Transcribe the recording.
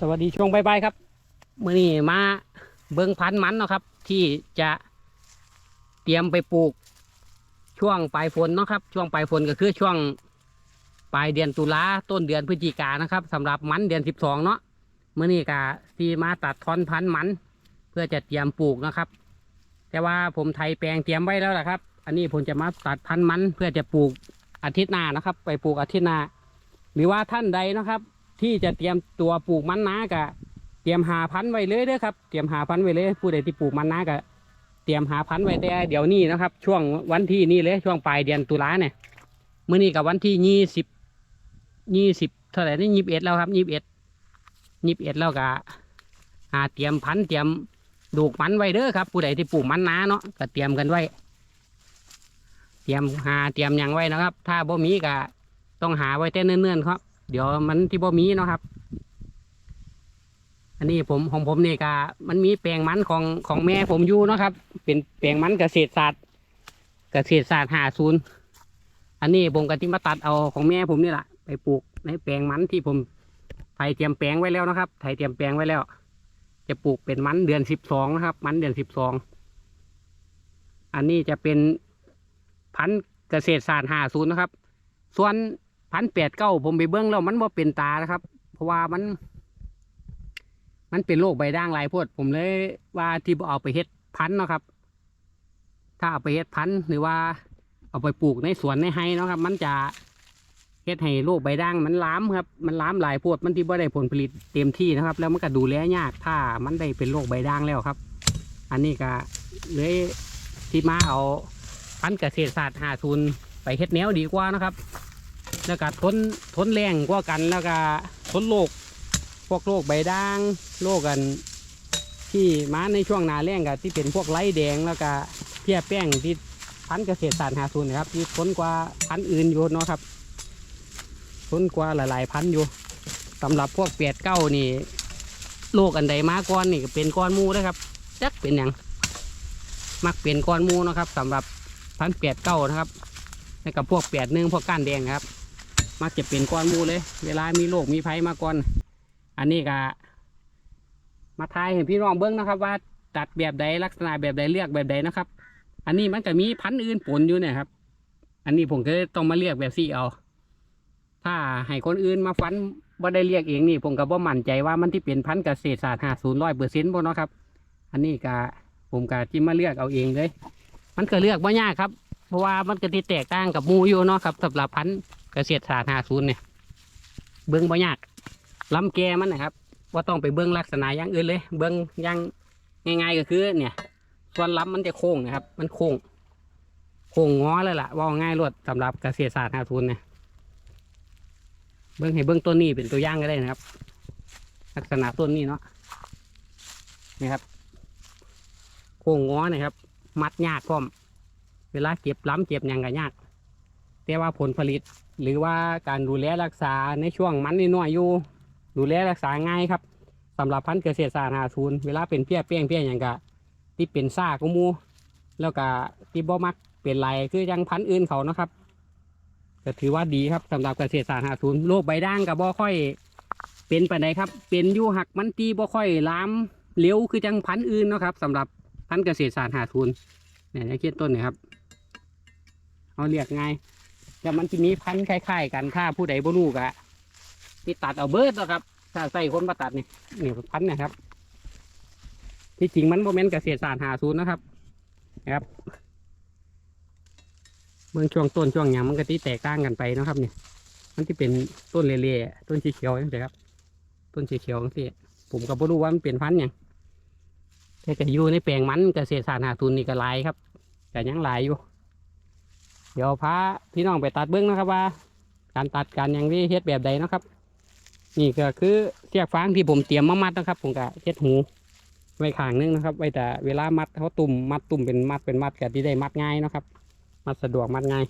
สวัสดีช่วงบ่ายๆครับเมื่อนี้มาเบิ้งพันธุ์มันเนาะครับ ที่จะเตรียมไปปลูก ช่วงปลายฝนเนาะครับ ช่วงปลายฝนก็คือช่วงปลายเดือนตุลาต้นเดือนพฤศจิกานะครับสำหรับมันเดือนสิบสองเนาะเมื่อนี้ก็ที่มาตัดทอนพันธุ์มัน เพื่อจะเตรียมปลูกนะครับ แต่ว่าผมไทยแปลงเตรียมไว้แล้วแหละครับ อันนี้ผมจะมาตัดพันธุ์มัน เพื่อจะปลูกอาทิตย์หน้านะครับ ไปปลูกอาทิตย์หน้าหรือว่าท่านใดนะครับ ที่จะเตรียมตัวปลูกมันนากะเตรียมหาพันธุ์ไว้เลยเด้อครับเตรียมหาพันธุ์ไว้เลย ผู้ใดที่ปลูกมันนากะเตรียมหาพันธุ์ไว้แต่เดี๋ยวนี้นะครับ ช่วงวันที่นี่เลยช่วงปลายเดือนตุลาเนี่ยมื่อนี้กับวันที่ยี่สิบยี่สิบเท่าไหร่นี่ยี่สิบเอ็ดแล้วครับยี่สิบเอ็ดยี่สิบเอ็ดแล้วก็หาเตรียมพันธุ์เตรียมดูกมันไว้เด้อครับ ผู้ใดที่ปลูกมันนาเนาะก็เตรียมกันไว้ เตรียมหาเตรียมหยังไว้นะครับ ถ้าบ่มีก็ต้องหาไว้แต่เนิ่นๆครับ เดี๋ยวมันที่บ่มีเนาะครับ อันนี้ผมของผมนี่ก็มันมีแปลงมันของของแม่ผมอยู่เนาะครับ เป็นแปลงมันเกษตรศาสตร์เกษตรศาสตร์หาศูนย์อันนี้ผมก็ที่มาตัดเอาของแม่ผมนี่แหละไปปลูกในแปลงมันที่ผมไถเตรียมแปลงไว้แล้วนะครับไถเตรียมแปลงไว้แล้ว จะปลูกเป็นมันเดือนสิบสองนะครับ มันเดือนสิบสองอันนี้จะเป็นพันธุ์เกษตรศาสตร์หาศูนย์นะครับ ส่วน พันแปดเก้าผมไปเบิ้งแล้วมันบ่าเป็นตานะครับ เพราะว่ามัน มันเป็นโรคใบด่างลายโพดผมเลยว่าที่เอาไปเฮ็ดพันเนาะครับ ถ้าเอาไปเฮ็ดพันหรือว่า เอาไปปลูกในสวนในไฮเนาะครับ มันจะเฮ็ดให้โรคใบด่างมันล้ามครับ มันล้ามหลายโพดมันที่บ่ได้ผลผลิตเต็มที่นะครับ แล้วมันก็ดูแลยากถ้ามันได้เป็นโรคใบด่างแล้วครับ อันนี้ก็เลยที่มาเอาพันเกษตรศาสตร์หาทุนไปเฮ็ดแนวดีกว่านะครับ แล้วก็ทนทนแรงกว่ากันแล้วก็ทนโรคพวกโรคใบด่างโรคกัน ที่มาในช่วงหนาแรงกับที่เป็นพวกไร้แดงแล้วก็เพี้ยแป้งที่พันเกษตรศาสตร์หาทุนนะครับที่ทนกว่าพันอื่นอยู่เนาะครับทนกว่าหลาย ๆ พันอยู่สำหรับพวกเปียดเก้านี่โรคอันใดมาก้อนนี่ก็เป็นก้อนมูนะครับจักเป็นอย่างมักเป็นก้อนมูนะครับสำหรับพันเปียดเก้านะครับแล้วกับพวกแปดหนึ่งพวกก้านแดงครับ มักจะเป็นก้อนมูเลย เวลามีโรคมีภัยมาก่อน อันนี้ก็มาทายให้พี่น้องเบิ้งนะครับ ว่าตัดแบบใดลักษณะแบบใดเลือกแบบใดนะครับ อันนี้มันก็มีพันธุ์อื่นปนอยู่เนี่ยครับ อันนี้ผมก็ต้องมาเลือกแบบซี่เอา ถ้าให้คนอื่นมาฟันบ่ได้เรียกเองนี่ผมก็บ่มั่นใจว่ามันที่เป็นพันธุ์เกษตรศาสตร์ห้าศูนย์ร้อยเปอร์เซ็นต์บ่เนาะครับ อันนี้ก็ผมก็ที่มาเลือกเอาเองเลย มันก็เลือกบ่ยากครับ เพราะว่ามันก็ที่แตกต่างกับมูอยู่เนาะครับสำหรับพันธุ์ กษตรศาสตร์หาศูนย์เนี่ยเบิ้องบ่ยากลำแกมันนะครับว่าต้องไปเบิ้องลักษณะอย่างอื่นเลย เบิ้องอย่างง่ายๆก็คือ เนี่ย ส่วนลำมันจะโค้งนะครับ มันโค้งโค้งงอเลยล่ะว่าง่ายรวดสำหรับเกษตรศาสตร์ห้าศูนย์เนี่ยเบิ้องให้เบิ้องต้นนี้เป็นตัวอย่างก็ได้นะครับ ลักษณะต้นนี้เนาะนี่ครับโค้งงอนะครับ มัดยากพร้อม เวลาเก็บล้ำเก็บยังก็ยาก แต่ว่าผลผลิต หรือว่าการดูแลรักษาในช่วงมันน้อยอยู่ ดูแลรักษาง่ายครับสำหรับพันธุ์เกษตรศาสตร์หาศูนเวลาเป็นเพี้ยเปี้ยงเพี้ยอย่างกะที่เป็นซ่ากุมู แล้วก็ที่บ่มักเป็นไรคือยังพันธุ์อื่นเขานะครับก็ถือว่าดีครับสำหรับเกษตรศาสตร์หาศูนโรคใบด่างกับบ่ค่อย เป็นไปไหนครับ เป็นอยู่หักมันตีบ่ค่อยล้ามเร็วคือจังพันธุ์อื่นนะครับสำหรับพันธุ์เกษตรศาสตร์หาศูนเนี่ยเขียนต้นเนะครับเอาเรียกง่าย แต่มันจะมีพันธุ์คล้ายๆกันถ้าผู้ใดบ่รู้กะที่ตัดเอาเบิดแล้วครับ ถ้าใส่คนมาตัดนี่นี่พันธุ์นะครับ ที่จริงมันโมเมนต์เกษตรศาสตร์หาศูนย์นะครับนะครับเมื่อช่วงต้นช่วงหยางมันก็ที่แตกต่างกันไปนะครับเนี่ยมันที่เป็นต้นเล่ๆต้นสีเขียวนี่ครับ ต้นสีเขียวนี่ผมก็บ่รู้ว่ามันเป็นพันธุ์ยังแต่ก็อยู่ในแปลงมันเกษตรศาสตร์หาศูนย์นี่ก็ลายครับแต่ยังลายอยู่ เดี๋ยวพาพี่น้องไปตัดเบื้องนะครับว่า การตัดการอยังที่เฮ็ดแบบใดนะครับ นี่ก็คือเสียกฟางที่ผมเตรียมมามัดนะครับ ผมก็เฮ็ดหูไว้ขางนึงนะครับ ไว้แต่เวลามัดเขาตุ่มมัดตุ่มเป็นมัดเป็นมัดก็ที่ได้มัดง่ายนะครับ มัดสะดวกมัดง่าย